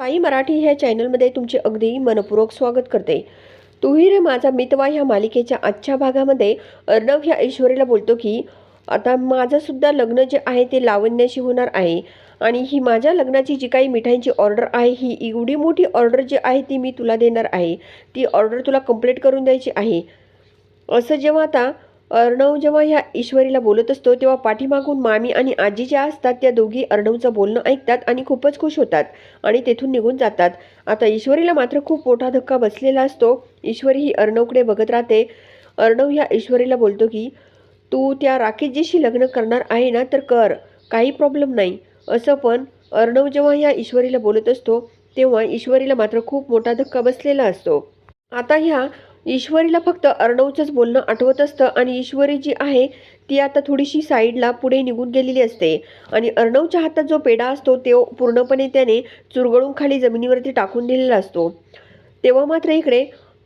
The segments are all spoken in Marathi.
साई मराठी ह्या चॅनलमध्ये तुमचे अगदी मनपूर्वक स्वागत करते. तूही रे माझा मितवा ह्या मालिकेच्या आजच्या भागामध्ये अर्णव ह्या ऐश्वर्याला बोलतो की आता माझंसुद्धा लग्न जे आहे ते लावण्याशी होणार आहे आणि ही माझ्या लग्नाची जी काही मिठाईंची ऑर्डर आहे ही एवढी मोठी ऑर्डर जी आहे ती मी तुला देणार आहे. ती ऑर्डर तुला कंप्लीट करून द्यायची आहे. असं जेव्हा आता अर्णव जेव्हा ह्या ईश्वरीला बोलत असतो तेव्हा पाठीमागून मामी आणि आजी ज्या असतात त्या दोघी अर्णवचं बोलणं ऐकतात आणि खूपच खुश होतात आणि तेथून निघून जातात. आता ईश्वरीला मात्र खूप मोठा धक्का बसलेला असतो. ईश्वरी ही अर्णवकडे बघत राहते. अर्णव ह्या ईश्वरीला बोलतो की तू त्या राकेशजीशी लग्न करणार आहे ना तर कर. काही प्रॉब्लेम नाही. असं पण अर्णव जेव्हा ह्या ईश्वरीला बोलत असतो तेव्हा ईश्वरीला मात्र खूप मोठा धक्का बसलेला असतो. आता ह्या ईश्वरीला फक्त अर्णवचंच बोलणं आठवत असतं आणि ईश्वरी जी आहे ती आता थोडीशी साईडला पुढे निघून गेलेली असते. आणि अर्णवच्या हातात जो पेढा असतो तो पूर्णपणे त्याने चुरगळून खाली जमिनीवरती टाकून दिलेला असतो. तेव्हा मात्र इकडे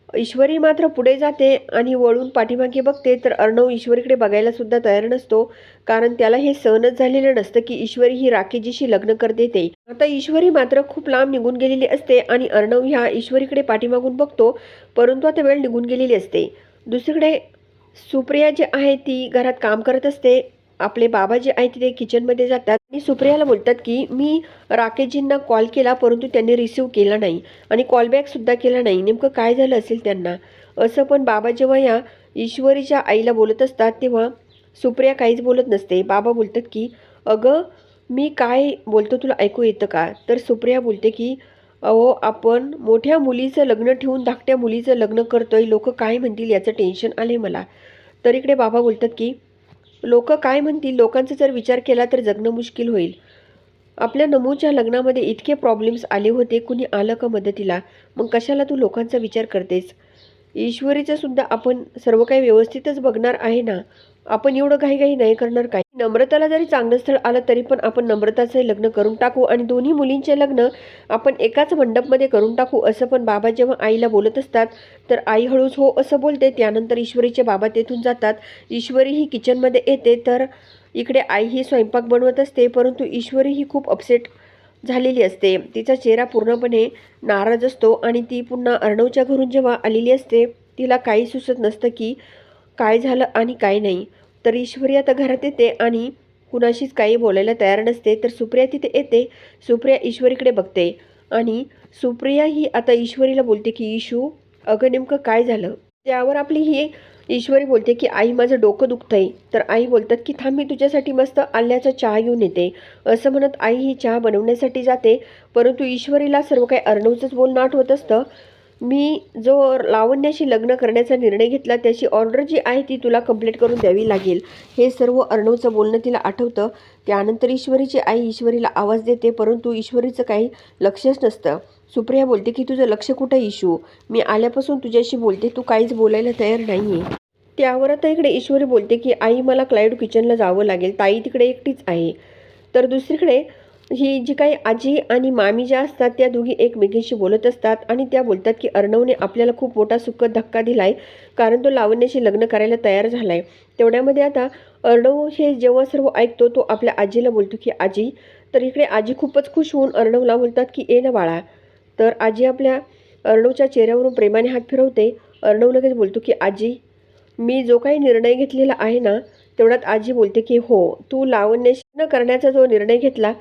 ईश्वरी मात्र पुढे जाते आणि वळून पाठीमागे बघते तर अर्णव ईश्वरीकडे बघायला सुद्धा तयार नसतो. कारण त्याला हे सहनच झालेलं नसतं की ईश्वरी ही राकेजीशी लग्न करते ते आता ईश्वरी मात्र खूप लांब निघून गेलेली असते आणि अर्णव ह्या ईश्वरीकडे पाठीमागून बघतो परंतु आता वेळ निघून गेलेली असते. दुसरीकडे सुप्रिया जी आहे ती घरात काम करत असते. आपले बाबा जे आहे ते किचनमध्ये जातात. आणि सुप्रियाला बोलतात की मी राकेशजींना कॉल केला परंतु त्यांनी रिसीव केला नाही. आणि कॉलबॅकसुद्धा केला नाही. नेमकं काय झालं असेल त्यांना? असं पण बाबा जेव्हा या ईश्वरीच्या आईला बोलत असतात तेव्हा सुप्रिया काहीच बोलत नसते. बाबा बोलतात की अगं मी काय बोलतो तुला ऐकू येतं का? तर सुप्रिया बोलते की अहो आपण मोठ्या मुलीचं लग्न ठेवून धाकट्या मुलीचं लग्न करतोय. लोक काय म्हणतील याचं टेन्शन आले मला. तर इकडे बाबा बोलतात की लोक काय म्हणतील? लोकांचा जर विचार केला तर जगणं मुश्किल होईल. आपल्या नमूच्या लग्नामध्ये इतके प्रॉब्लेम्स आले होते कुणी आलं का मदतीला? मग कशाला तू लोकांचा विचार करतेस? ईश्वरीचं सुद्धा आपण सर्व काही व्यवस्थितच बघणार आहे ना? आपण एवढं घाईघाई नाही करणार काय? नम्रताला जरी चांगलं स्थळ आलं तरी पण आपण नम्रताचं लग्न करून टाकू आणि दोन्ही मुलींचे लग्न आपण एकाच मंडपमध्ये करून टाकू असं पण बाबा जेव्हा आईला बोलत असतात तर आई हळूच हो असं बोलते. त्यानंतर ईश्वरीचे बाबा तेथून जातात. ईश्वरी ही किचनमध्ये येते तर इकडे आई ही स्वयंपाक बनवत असते परंतु ईश्वरी ही खूप अपसेट झालेली असते. तिचा चेहरा पूर्णपणे नाराज असतो आणि ती पुन्हा अर्णवच्या घरून जेव्हा आलेली असते तिला काही सुचत नसतं की काय झालं आणि काय नाही. तर ईश्वरी आता घरात येते आणि कुणाशीच काही बोलायला तयार नसते तर सुप्रिया तिथे येते. सुप्रिया ईश्वरीकडे बघते आणि सुप्रिया ही आता ईश्वरीला बोलते की ईशू अगं नेमकं काय झालं? त्यावर आपली ही ईश्वरी बोलते की आई माझं डोकं दुखतंय. तर आई बोलतात की थांब मी तुझ्यासाठी मस्त आल्याचा चहा घेऊन येते. असं म्हणत आई ही चहा बनवण्यासाठी जाते परंतु ईश्वरीला सर्व काही अर्णवचंच बोलणं आठवत असतं. मी जो लावण्याशी लग्न करण्याचा निर्णय घेतला त्याची ऑर्डर जी आहे ती तुला कंप्लीट करून द्यावी लागेल. हे सर्व अर्णवचं बोलणं तिला आठवतं. त्यानंतर ईश्वरीची आई ईश्वरीला आवाज देते परंतु ईश्वरीचं काही लक्षच नसतं. सुप्रिया बोलते की तुझं लक्ष कुठं इशू मी आल्यापासून तुझ्याशी बोलते तू काहीच बोलायला तयार नाही आहे त्यावर आता इकडे ईश्वरी बोलते की आई मला क्लाउड किचनला जावं लागेल. ताई तिकडे एकटीच आहे. तर दुसरीकडे ही जी काही आजी आणि मामी ज्या असतात त्या दोघी एकमेकींशी बोलत असतात आणि त्या बोलतात की अर्णवने आपल्याला खूप मोठा सुखद धक्का दिला आहे कारण तो लावण्याशी लग्न करायला तयार झाला आहे तेवढ्यामध्ये आता अर्णव हे जेव्हा सर्व ऐकतो तो आपल्या आजीला बोलतो की आजी तर इकडे आजी खूपच खुश होऊन अर्णवला बोलतात की ए ना बाळा तर आजी आपल्या अर्णवच्या चेहऱ्यावरून प्रेमाने हात फिरवते. अर्णव लगेच बोलतो की आजी मी जो काही निर्णय घेतलेला आहे ना तेवढ्यात आजी बोलते की हो तू लावण्याशी न करण्याचा जो निर्णय घेतला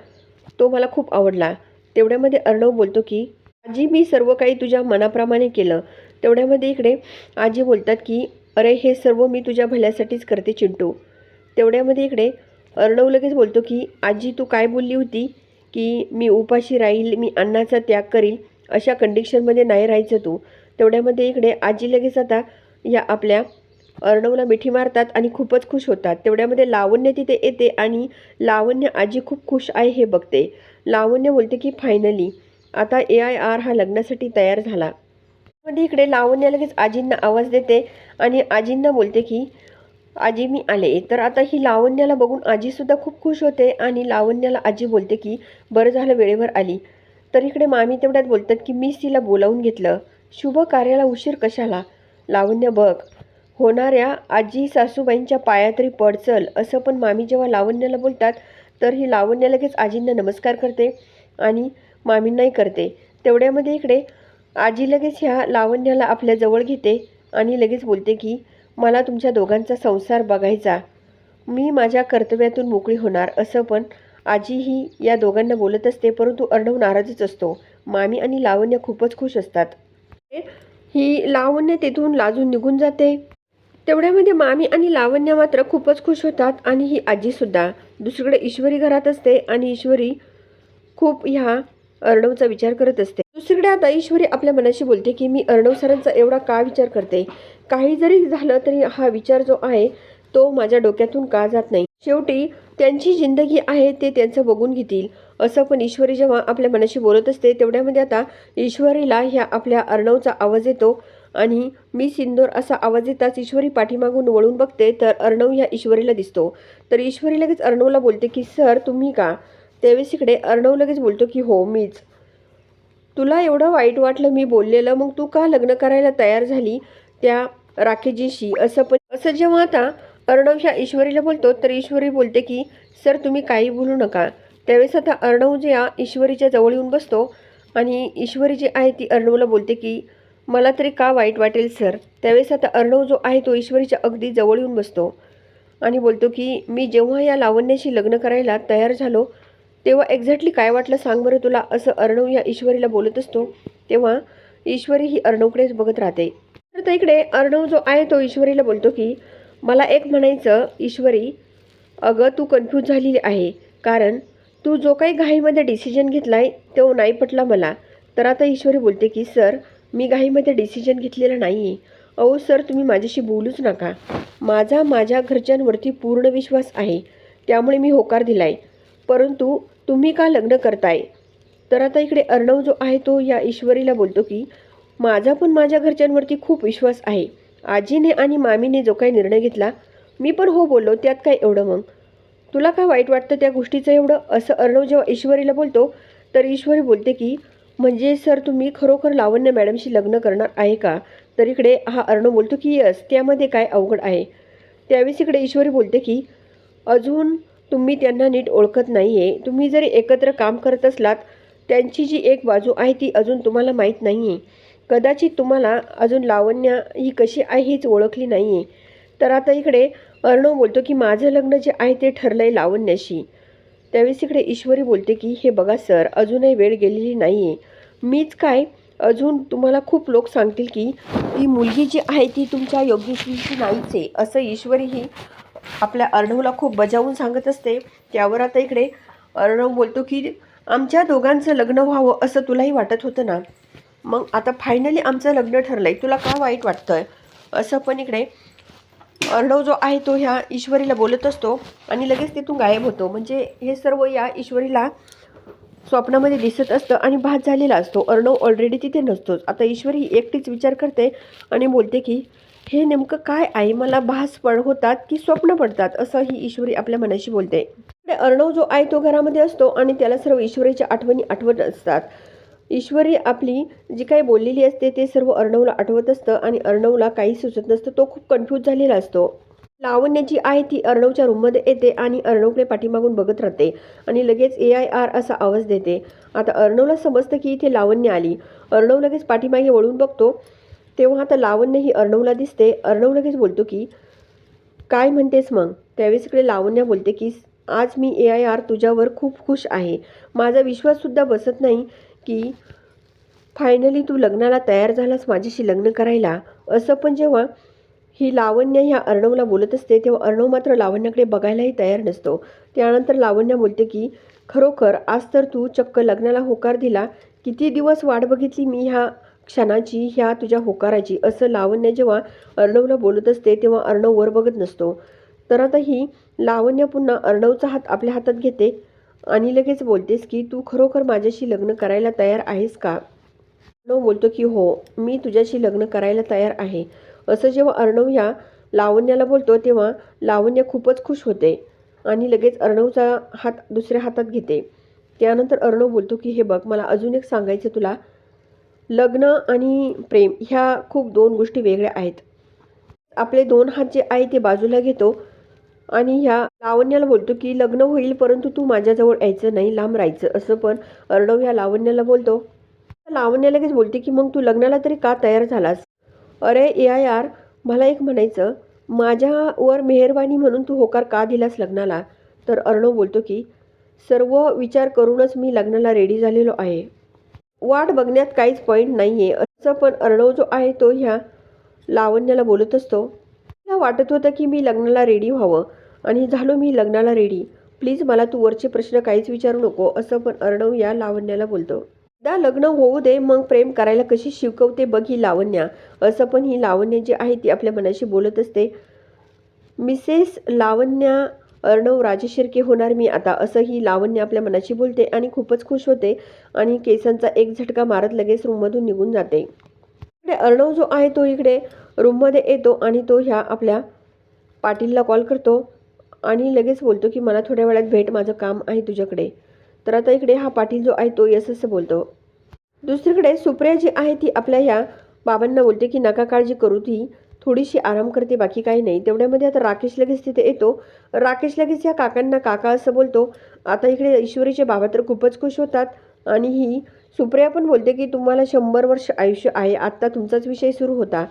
तो मला खूप आवडला. तेवढ्यामध्ये अर्णव बोलतो की आजी मी सर्व काही तुझ्या मनाप्रमाणे केलं. तेवढ्यामध्ये इकडे आजी बोलतात की अरे हे सर्व मी तुझ्या भल्यासाठीच करते चिंटू. तेवढ्यामध्ये इकडे अर्णव लगेच बोलतो की आजी तू काय बोलली होती की मी उपाशी राहील मी अन्नाचा त्याग करील अशा कंडिशनमध्ये नाही राहायचं तू. तेवढ्यामध्ये इकडे आजी लगेच आता या आपल्या अर्णवला मिठी मारतात आणि खूपच खुश होतात. तेवढ्यामध्ये लावण्य तिथे येते आणि लावण्य आजी खूप खुश आहे हे बघते. लावण्य बोलते की फायनली आता ए आय आर हा लग्नासाठी तयार झाला. मध्ये इकडे लावण्य लगेच आजींना आवाज देते आणि आजींना बोलते की आजी मी आले. तर आता ही लावण्याला बघून आजीसुद्धा खूप खुश होते आणि लावण्याला आजी बोलते की बरं झालं वेळेवर आली. तर इकडे मामी तेवढ्यात बोलतात की मीच तिला बोलावून घेतलं. शुभ कार्याला उशीर कशाला? लावण्य बघ होणाऱ्या आजी सासूबाईंच्या पाया तरी पडचल असं पण मामी जेव्हा लावण्याला बोलतात तर ही लावण्य लगेच आजींना नमस्कार करते आणि मामींनाही करते. तेवढ्यामध्ये इकडे आजी लगेच ह्या लावण्याला आपल्या जवळ घेते आणि लगेच बोलते की मला तुमच्या दोघांचा संसार बघायचा. मी माझ्या कर्तव्यातून मोकळी होणार. असं पण आजी ही या दोघांना बोलत असते परंतु अर्णव नाराजच असतो. मामी आणि लावण्य खूपच खुश असतात. ही लावण्य तेथून लाजून निघून जाते. तेवढ्यामध्ये मामी आणि लावण्य मात्र खूपच खुश होतात आणि ही आजीसुद्धा. दुसरीकडे ईश्वरी घरात असते आणि ईश्वरी खूप ह्या अर्णवचा विचार करत असते. दुसरीकडे आता ईश्वरी आपल्या मनाशी बोलते की मी अर्णव सरांचा एवढा का विचार करते? काही जरी झालं तरी हा विचार जो आहे तो माझ्या डोक्यातून का जात नाही? शेवटी त्यांची जिंदगी आहे ते त्यांचं बघून घेतील. असं पण ईश्वरी जेव्हा आपल्या मनाशी बोलत असते तेवढ्यामध्ये आता ईश्वरीला ह्या आपल्या अर्णवचा आवाज येतो. आणि मी सिंदूर असा आवाज येताच ईश्वरी पाठीमागून वळून बघते तर अर्णव ह्या ईश्वरीला दिसतो. तर ईश्वरी लगेच अर्णवला बोलते की सर तुम्ही का? त्यावेळेस इकडे अर्णव लगेच बोलतो की हो मीच. तुला एवढं वाईट वाटलं मी बोललेलं मग तू का लग्न करायला तयार झाली त्या राखेजीशी? असं पण असं जेव्हा आता अर्णव ह्या ईश्वरीला बोलतो तर ईश्वरी बोलते की सर तुम्ही काही बोलू नका. त्यावेळेस आता अर्णव जे या ईश्वरीच्या जवळ येऊन बसतो आणि ईश्वरी जी आहे ती अर्णवला बोलते की मला तरी का वाईट वाटेल सर? त्यावेळेस आता अर्णव जो आहे तो ईश्वरीच्या अगदी जवळ येऊन बसतो. आणि बोलतो की मी जेव्हा या लावण्याशी लग्न करायला तयार झालो तेव्हा एक्झॅक्टली काय वाटलं सांग बरं तुला असं अर्णव या ईश्वरीला बोलत असतो. तेव्हा ईश्वरी ही अर्णवकडेच बघत राहते. तर इकडे अर्णव जो आहे तो ईश्वरीला बोलतो की मला एक म्हणायचं ईश्वरी अगं तू कन्फ्यूज झालेली आहे. कारण तू जो काही घाईमध्ये डिसिजन घेतला आहे तो नाही पटला मला. तर आता ईश्वरी बोलते की सर मी घाईमध्ये डिसिजन घेतलेला नाही आहे अहो सर तुम्ही माझ्याशी बोलूच नका. माझा माझ्या घरच्यांवरती पूर्ण विश्वास आहे. त्यामुळे मी होकार दिला आहे परंतु तुम्ही का लग्न करताय? तर आता इकडे अर्णव जो आहे तो या ईश्वरीला बोलतो की माझा पण माझ्या घरच्यांवरती खूप विश्वास आहे. आजीने आणि मामीने जो काही निर्णय घेतला मी पण हो बोललो त्यात काय एवढं मग? तुला काय वाईट वाटतं त्या गोष्टीचं एवढं? असं अर्णव जेव्हा ईश्वरीला बोलतो तर ईश्वरी बोलते की म्हणजे सर तुम्ही खरोखर लावण्य मॅडमशी लग्न करणार आहे का? तर इकडे हा अर्णव बोलतो की यस त्यामध्ये काय अवघड आहे? त्यावेळेस इकडे ईश्वरी बोलते की अजून तुम्ही त्यांना नीट ओळखत नाही आहे तुम्ही जरी एकत्र काम करत असलात त्यांची जी एक बाजू आहे ती अजून तुम्हाला माहीत नाही आहे कदाचित तुम्हाला अजून लावण्य ही कशी आहे हीच ओळखली नाही आहे तर आता इकडे अर्णव बोलतो की माझं लग्न जे आहे ते ठरलं आहे लावण्याशी. त्यावेळेस इकडे ईश्वरी बोलते की हे बघा सर अजूनही वेळ गेलेली नाही आहे मीच काय अजून तुम्हाला खूप लोक सांगतील की ती मुलगी जी आहे ती तुमच्या योग्यशीची नाहीच आहे. असं ईश्वरीही आपल्या अर्णवला खूप बजावून सांगत असते. त्यावर आता इकडे अर्णव बोलतो की आमच्या दोघांचं लग्न व्हावं असं तुलाही वाटत होतं ना? मग आता फायनली आमचं लग्न ठरलं आहे तुला का वाईट वाटतंय? असं पण इकडे अर्णव जो आहे तो ह्या ईश्वरीला बोलत असतो आणि लगेच तिथून गायब होतो. म्हणजे हे सर्व या ईश्वरीला स्वप्नामध्ये दिसत असतं आणि भात झालेला असतो. अर्णव ऑलरेडी तिथे नसतोच. आता ईश्वरी ही एकटीच विचार करते आणि बोलते की हे नेमकं काय आहे मला भास पड होतात की स्वप्न पडतात? असं ही ईश्वरी आपल्या मनाशी बोलते. अर्णव जो आहे तो घरामध्ये असतो आणि त्याला सर्व ईश्वरीच्या आठवणी आठवत असतात. ईश्वरी आपली जी काही बोललेली असते ते सर्व अर्णवला आठवत असतं आणि अर्णवला काही सुचत नसतं. तो खूप कन्फ्यूज झालेला असतो. लावण्य जी आहे ती अर्णवच्या रूममध्ये येते आणि अर्णवकडे पाठीमागून बघत राहते आणि लगेच ए आय आर असा आवाज देते. आता अर्णवला समजतं की इथे लावण्य आली. अर्णव लगेच पाठीमागे वळून बघतो. तेव्हा आता लावण्य ही अर्णवला दिसते. अर्णव लगेच बोलतो की काय म्हणतेस मग? त्यावेळेस इकडे लावण्य बोलते की आज मी ए आय आर तुझ्यावर खूप खुश आहे. माझा विश्वाससुद्धा बसत नाही की फायनली तू लग्नाला तयार झालास माझ्याशी लग्न करायला. असं पण जेव्हा ही लावण्य ह्या अर्णवला बोलत असते तेव्हा अर्णव मात्र लावण्याकडे बघायलाही तयार नसतो. त्यानंतर लावण्य बोलते की खरोखर आज तर तू चक्क लग्नाला होकार दिला. किती दिवस वाट बघितली मी ह्या क्षणाची ह्या तुझ्या होकाराची? असं लावण्य जेव्हा अर्णवला बोलत असते तेव्हा अर्णव वर बघत नसतो. तर आता ही लावण्य पुन्हा अर्णवचा हात आपल्या हातात घेते आणि लगेच बोलतेस की तू खरोखर माझ्याशी लग्न करायला तयार आहेस का? अर्णव बोलतो की हो मी तुझ्याशी लग्न करायला तयार आहे. असं जेव्हा अर्णव ह्या लावण्याला बोलतो तेव्हा लावण्य खूपच खुश होते आणि लगेच अर्णवचा हात दुसऱ्या हातात घेते. त्यानंतर अर्णव बोलतो की हे बघ मला अजून एक सांगायचं तुला. लग्न आणि प्रेम ह्या खूप दोन गोष्टी वेगळ्या आहेत. आपले दोन हात जे आहे ते बाजूला घेतो आणि ह्या लावण्याला बोलतो की लग्न होईल परंतु तू माझ्याजवळ यायचं नाही लांब राहायचं. असं पण अर्णव ह्या लावण्याला बोलतो. लावण्या लगेच बोलते की मग तू लग्नाला तरी का तयार झालास? अरे या यार मला एक म्हणायचं. माझ्यावर मेहरबानी म्हणून तू होकार का दिलास लग्नाला? तर अर्णव बोलतो की सर्व विचार करूनच मी लग्नाला रेडी झालेलो आहे. वाट बघण्यात काहीच पॉईंट नाही आहे असं पण अर्णव जो आहे तो ह्या लावण्याला बोलत असतो. मला वाटत होतं की मी लग्नाला रेडी व्हावं आणि झालो मी लग्नाला रेडी प्लीज मला तू वरचे प्रश्न काहीच विचारू नको असं पण अर्णव या लावण्याला बोलतो. एकदा लग्न होऊ दे मग प्रेम करायला कशी शिकवते बघ ही लावण्या. असं पण ही लावण्य जी आहे ती आपल्या मनाशी बोलत असते. मिसेस लावण्या अर्णव राजेशिर्के होणार मी आता असं ही लावण्य आपल्या मनाशी बोलते आणि खूपच खुश होते आणि केसांचा एक झटका मारत लगेच रूममधून निघून जाते. इकडे अर्णव जो आहे तो इकडे रूममध्ये येतो आणि तो ह्या आपल्या पाटीलला कॉल करतो आणि लगेच बोलतो की मला थोड्या वेळात भेट माझं काम आहे तुझ्याकडे. तर आता इकडे हा पाटील जो आहे तो येस असं बोलतो. दुसरीकडे सुप्रिया जी आहे ती आपल्या ह्या बाबांना बोलते की नका काळजी करू ती. थोडीशी आराम करते बाकी काही नाही. तेवढ्यामध्ये आता राकेश लगेच तिथे येतो. राकेश लगेच या काकांना काका असं बोलतो. आता इकडे ईश्वरीचे बाबा तर खूपच खुश होतात. आणि ही सुप्रिया पण बोलते की तुम्हाला शंभर वर्ष आयुष्य आहे. आत्ता तुमचाच विषय सुरू होता.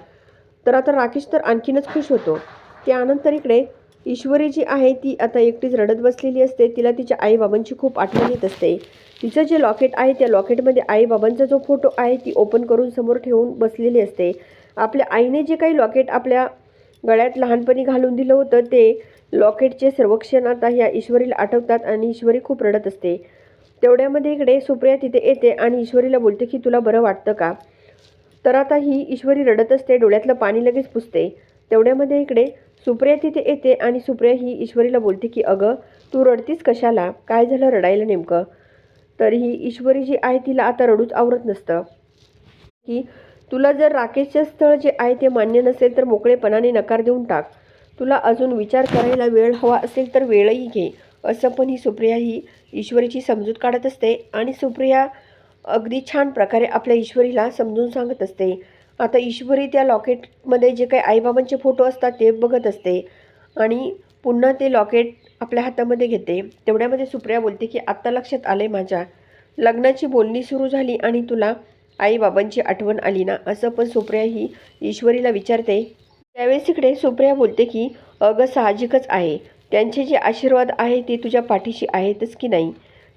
तर आता राकेश तर आणखीनच खुश होतो. त्यानंतर इकडे ईश्वरी जी आहे ती आता एकटीच रडत बसलेली असते. तिला तिच्या आईबाबांची खूप आठवण येत असते. तिचं जे लॉकेट आहे त्या लॉकेटमध्ये आईबाबांचा जो फोटो आहे ती ओपन करून समोर ठेवून बसलेली असते. आपल्या आईने जे काही लॉकेट आपल्या गळ्यात लहानपणी घालून दिलं होतं ते लॉकेटचे सर्वक्षण आता ह्या ईश्वरीला आठवतात आणि ईश्वरी खूप रडत असते. तेवढ्यामध्ये इकडे सुप्रिया तिथे येते आणि ईश्वरीला बोलते की तुला बरं वाटतं का? तर आता ही ईश्वरी रडत असते डोळ्यातलं पाणी लगेच पुसते. तेवढ्यामध्ये इकडे सुप्रिया तिथे येते आणि सुप्रिया ही ईश्वरीला बोलते की अगं तू रडतीस कशाला? काय झालं रडायला नेमकं? तर ही ईश्वरी जी आहे तिला आता रडूच आवरत नसतं. की तुला जर राकेशचं स्थळ जे आहे ते मान्य नसेल तर मोकळेपणाने नकार देऊन टाक. तुला अजून विचार करायला वेळ हवा असेल तर वेळही घे. असं पण ही सुप्रिया ही ईश्वरीची समजूत काढत असते आणि सुप्रिया अगदी छान प्रकारे आपल्या ईश्वरीला समजून सांगत असते. आता ईश्वरी त्या लॉकेटमध्ये जे काही आईबाबांचे फोटो असतात ते बघत असते आणि पुन्हा ते लॉकेट आपल्या हातामध्ये घेते. तेवढ्यामध्ये सुप्रिया बोलते की आत्ता लक्षात आलं आहे माझ्या. लग्नाची बोलणी सुरू झाली आणि तुला आईबाबांची आठवण आली ना? असं पण सुप्रिया ही ईश्वरीला विचारते. त्यावेळेस इकडे सुप्रिया बोलते की अगं साहजिकच आहे. त्यांचे जे आशीर्वाद आहे ते तुझ्या पाठीशी आहेतच की नाही?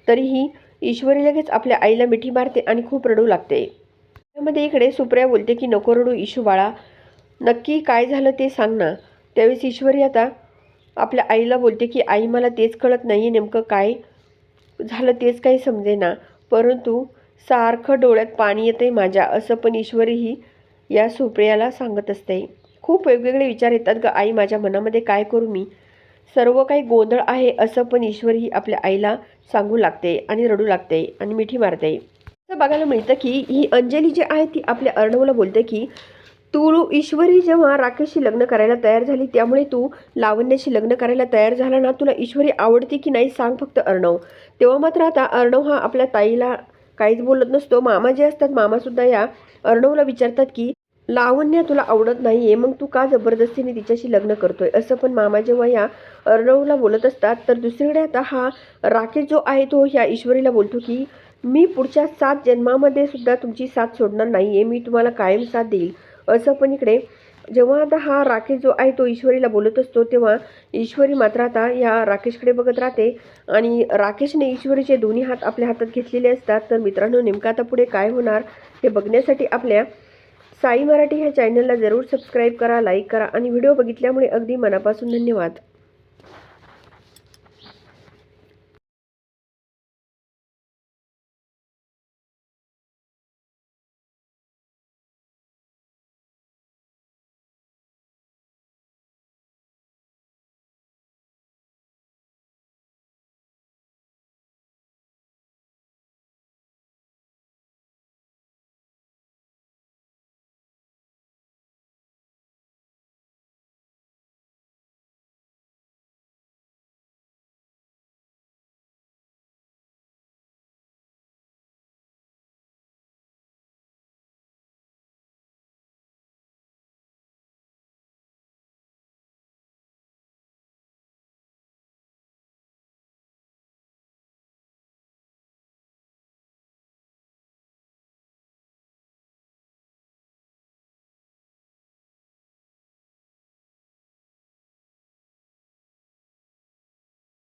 तरीही ईश्वरी लगेच आपल्या आईला मिठी मारते आणि खूप रडू लागते. त्यामध्ये इकडे सुप्रिया बोलते की नको रडू इशू बाळा. नक्की काय झालं ते सांग ना. त्यावेळेस ईश्वरी आता आपल्या आईला बोलते की आई मला तेच कळत नाही आहे नेमकं काय झालं तेच काही समजेना. परंतु सारखं डोळ्यात पाणी येते माझ्या असं पण ईश्वरीही या सुप्रियाला सांगत असते. खूप वेगवेगळे विचार येतात ग आई माझ्या मनामध्ये काय करू मी? सर्व काही गोंधळ आहे असं पण ईश्वरही आपल्या आईला सांगू लागते आणि रडू लागते आणि मिठी मारते. असं बघायला मिळतं की ही अंजली जी आहे ती आपल्या अर्णवला बोलते की तू ईश्वरी जेव्हा राकेशशी लग्न करायला तयार झाली त्यामुळे तू लावण्याशी लग्न करायला तयार झाला ना तुला ईश्वरी आवडते की नाही सांग फक्त अर्णव. तेव्हा मात्र आता अर्णव हा आपल्या ताईला काहीच बोलत नसतो. मामा जे असतात मामासुद्धा या अर्णवला विचारतात की लावण्य तुला आवडत नाही आहे मग तू का जबरदस्तीने तिच्याशी लग्न करतोय? असं पण मामा जेव्हा या अर्णवला बोलत असतात तर दुसरीकडे आता हा राकेश जो आहे तो ह्या ईश्वरीला बोलतो की मी पुढच्या सात जन्मामध्ये सुद्धा तुमची साथ सोडणार नाही आहे मी तुम्हाला कायम साथ देईल. असं पण इकडे जेव्हा आता हा राकेश जो आहे तो ईश्वरीला बोलत असतो तेव्हा ईश्वरी मात्र आता या राकेशकडे बघत राहते. आणि राकेशने ईश्वरीचे दोन्ही हात आपल्या हातात घेतलेले असतात. तर मित्रांनो नेमकं आता पुढे काय होणार हे बघण्यासाठी आपल्या साई मराठी ह्या चॅनलला जरूर सबस्क्राईब करा लाईक करा आणि व्हिडिओ बघितल्यामुळे अगदी मनापासून धन्यवाद.